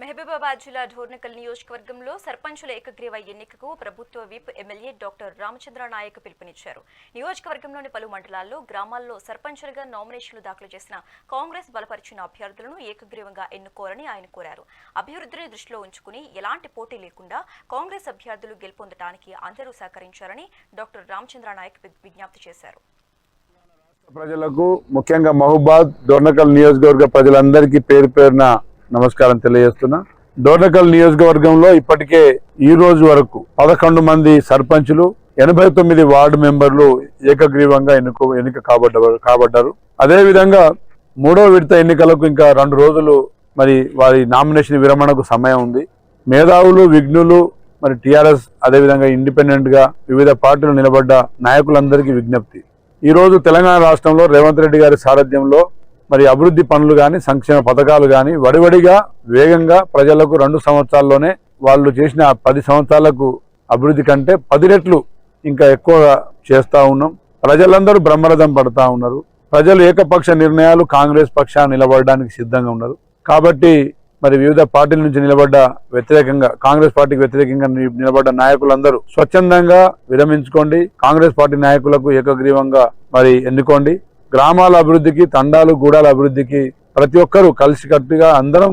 మహబూబాబాద్ జిల్లా ఢోర్నకల్ నియోజకవర్గంలో సర్పంచుల ఏకగ్రీవ ఎన్నికకు ప్రభుత్వ whip MLA doctor Ramachandra Nayak పిలుపునిచ్చారు. నియోజకవర్గంలోని పలు మండలాల్లో గ్రామాల్లో సర్పంచులుగా నామినేషన్లు దాఖలు చేసిన కాంగ్రెస్ బలపరిచిన అభ్యర్థులను ఏకగ్రీవంగా ఎన్నుకోవాలని ఆయన కోరారు. అభివృద్ధిని దృష్టిలో ఉంచుకుని ఎలాంటి పోటీ లేకుండా కాంగ్రెస్ అభ్యర్థులు గెలుపొందడానికి అందరూ సహకరించారని డాక్టర్ రామచంద్ర నాయక్ విజ్ఞప్తి చేశారు. ప్రజలకు ముఖ్యంగా మహబాద్ దొర్నకల్ నియోజకవర్గ ప్రజలందరికీ పేరు పేరున నమస్కారం తెలియజేస్తున్నా. డోర్నకల్ నియోజకవర్గంలో ఇప్పటికే ఈ రోజు వరకు పదకొండు మంది సర్పంచులు ఎనభై తొమ్మిది వార్డు మెంబర్లు ఏకగ్రీవంగా ఎన్నుకో ఎన్నిక కాబడ్డ కాబడ్డారు. అదేవిధంగా మూడో విడత ఎన్నికలకు ఇంకా రెండు రోజులు మరి వారి నామినేషన్ విరమణకు సమయం ఉంది. మేధావులు విఘ్నులు మరి టీఆర్ఎస్ అదేవిధంగా ఇండిపెండెంట్గా వివిధ పార్టీలు నిలబడ్డ నాయకులందరికీ విజ్ఞప్తి. ఈరోజు తెలంగాణ రాష్ట్రంలో రేవంత్ రెడ్డి గారి సారథ్యంలో మరి అభివృద్ధి పనులు కానీ సంక్షేమ పథకాలు కానీ వడివడిగా వేగంగా ప్రజలకు రెండు సంవత్సరాల్లోనే వాళ్ళు చేసిన పది సంవత్సరాలకు అభివృద్ధి కంటే పది రెట్లు ఇంకా ఎక్కువగా చేస్తూ ఉన్నాం. ప్రజలందరూ బ్రహ్మరథం పడతా ఉన్నారు. ప్రజలు ఏకపక్ష నిర్ణయాలు కాంగ్రెస్ పక్షాన్ని నిలబడడానికి సిద్ధంగా ఉన్నారు. కాబట్టి మరి వివిధ పార్టీల నుంచి నిలబడ్డ వ్యతిరేకంగా కాంగ్రెస్ పార్టీకి వ్యతిరేకంగా నిలబడ్డ నాయకులందరూ స్వచ్ఛందంగా విరమించుకోండి. కాంగ్రెస్ పార్టీ నాయకులకు ఏకగ్రీవంగా మరి ఎన్నుకోండి. గ్రామాల అభివృద్ధికి తండాలు గూడాల అభివృద్ధికి ప్రతి ఒక్కరూ కలిసికట్టుగా అందరం